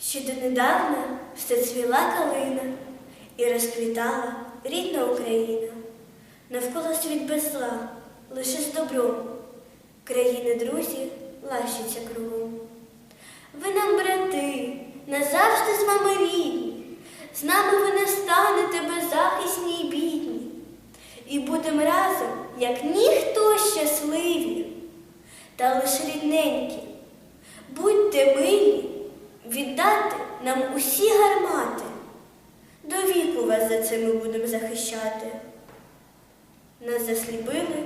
Ще донедавна все цвіла калина і розквітала рідна Україна. Навколо світ без зла, лише з добром. Країни друзі лащаться кругом. Ви нам, брати, назавжди з вами рідні, з нами ви не станете беззахисні й бідні. І будемо разом, як ніхто щасливі, та лиш рідненькі. Будьте милі, нам усі гармати. До віку вас за це ми будемо захищати. Нас засліпили,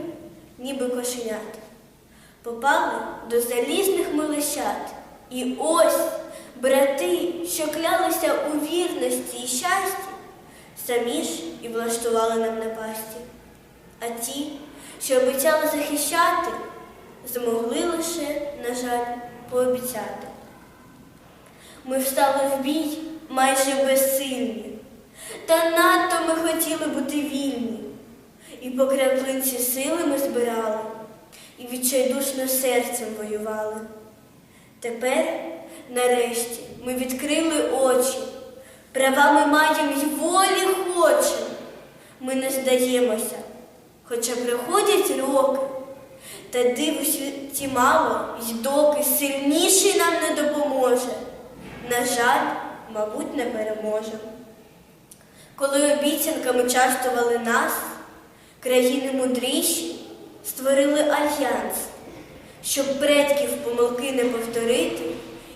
ніби кошенят, попали до залізних милищат. І ось брати, що клялися у вірності і щасті, самі ж і влаштували нам напасті. А ті, що обіцяли захищати, змогли лише, на жаль, пообіцяти. Ми встали в бій майже безсильні, та надто ми хотіли бути вільні. І по краплинці сили ми збирали, і відчайдушно серцем воювали. Тепер, нарешті, ми відкрили очі, права ми маємо й волі хочемо. Ми не здаємося, хоча приходять роки, та диву світі мало, й доки сильніший нам не допоможе. На жаль, мабуть, не переможе. Коли обіцянками частували нас, країни мудріші створили альянс, щоб предків помилки не повторити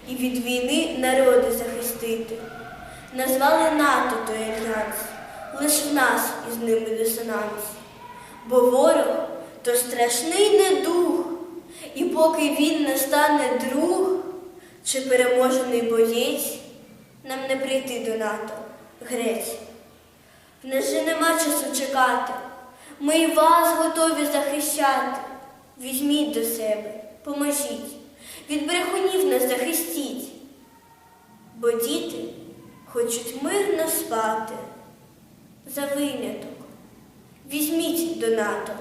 і від війни народи захистити. Назвали НАТО той альянс, лиш в нас із ними дисонанс. Бо ворог то страшний недух, і поки він не стане друг чи переможений боєць, нам не прийти до НАТО, грець. В нас же нема часу чекати. Ми й вас готові захищати. Візьміть до себе, поможіть, від брехунів нас захистіть. Бо діти хочуть мирно спати. За виняток. Візьміть до НАТО.